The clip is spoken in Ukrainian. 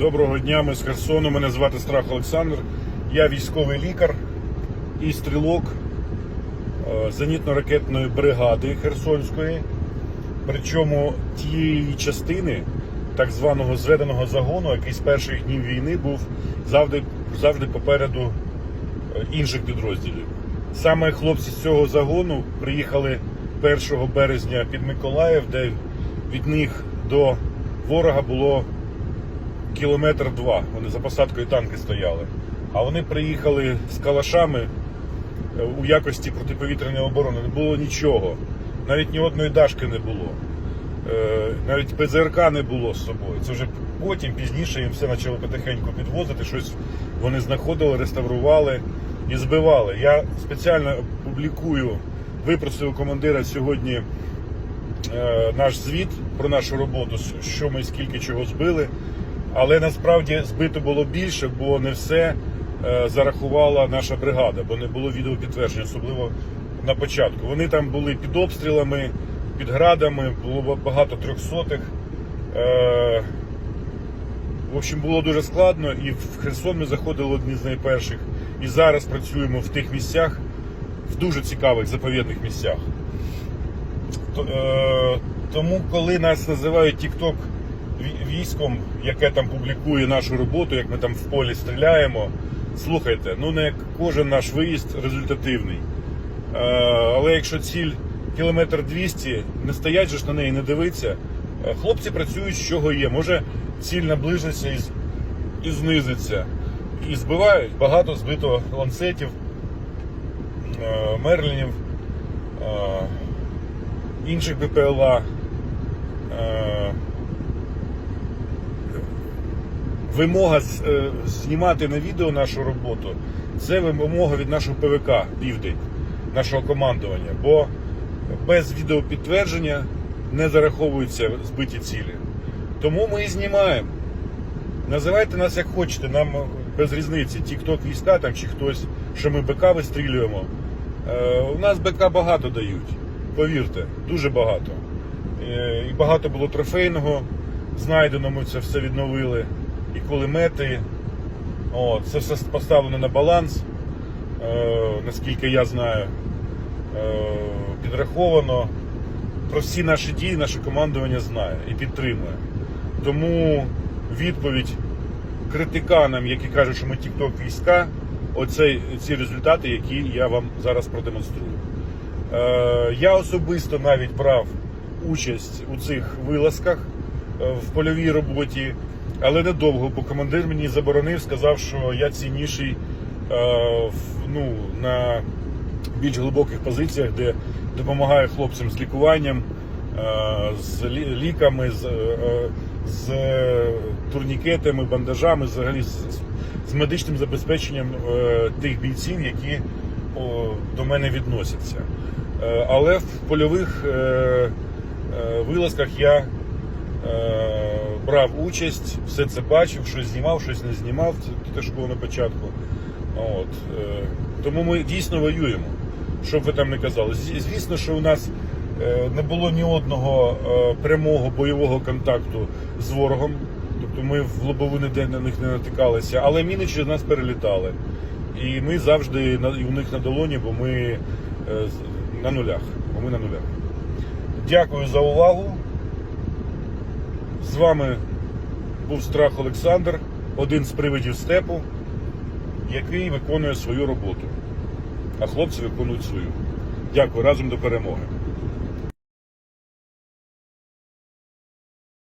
Доброго дня, ми з Херсону. Мене звати Страх Олександр. Я військовий лікар і стрілок е, зенітно-ракетної бригади Херсонської. Причому тієї частини так званого зведеного загону, який з перших днів війни був завжди, завжди попереду е, інших підрозділів. Саме хлопці з цього загону приїхали 1 березня під Миколаїв, де від них до ворога було кілометр два. Вони за посадкою танки стояли. А вони приїхали з калашами е, у якості протиповітряної оборони. Не було нічого. Навіть ні одної дашки не було. Е, Навіть ПЗРК не було з собою. Це вже потім, пізніше їм все почали потихеньку підвозити. Щось вони знаходили, реставрували і збивали. Я спеціально публікую, випросив у командира сьогодні е, наш звіт про нашу роботу, що ми скільки чого збили. Але насправді збито було більше, бо не все е, зарахувала наша бригада, бо не було відеопідтвердження, особливо на початку. Вони там були під обстрілами, під градами, було багато трьохсотих. Е, в общем, було дуже складно, і в Херсон ми заходили одні з найперших. І зараз працюємо в тих місцях, в дуже цікавих заповідних місцях. Е, Тому, коли нас називають TikTok військом, яке там публікує нашу роботу, як ми там в полі стріляємо, слухайте, ну не кожен наш виїзд результативний. Е, Але якщо ціль кілометр 200, не стоять же ж на неї, не дивиться. Е, Хлопці працюють з чого є. Може ціль наближиться і, і знизиться. І збивають багато збито ланцетів, е, мерлінів, е, інших БПЛА. Е, Вимога е, знімати на відео нашу роботу це вимога від нашого ПВК Південь, нашого командування. Бо без відеопідтвердження не зараховуються збиті цілі. Тому ми і знімаємо. Називайте нас як хочете, нам без різниці, тік-ток війська там чи хтось, що ми БК вистрілюємо. Е, у нас БК багато дають, повірте, дуже багато. Е, і багато було трофейного, знайдено, ми це все відновили. І кулемети. От, це все поставлено на баланс, е, наскільки я знаю, е, підраховано. Про всі наші дії наше командування знає і підтримує. Тому відповідь критиканам, які кажуть, що ми тік-ток війська, оце ці результати, які я вам зараз продемонструю. Е, я особисто навіть брав участь у цих вилазках е, в польовій роботі, але недовго, бо командир мені заборонив, сказав, що я цінніший е, ну, на більш глибоких позиціях, де допомагаю хлопцям з лікуванням, е, з ліками, з, е, з турнікетами, бандажами, взагалі з, з медичним забезпеченням тих бійців, які до мене відносяться. Але в польових вилазках я брав участь, все це бачив, щось знімав, щось не знімав. Це те, що було на початку. От. е, Тому ми дійсно воюємо, що б ви там не казали. Звісно, що у нас е, не було ні одного е, прямого бойового контакту з ворогом. Тобто ми в лобову ніде на них не натикалися, але міни через нас перелітали. І ми завжди у них на долоні, бо ми на нулях. Бо ми на нулях. Дякую за увагу. З вами був Страх Олександр, один з привидів степу, який виконує свою роботу. А хлопці виконують свою. Дякую разом до перемоги.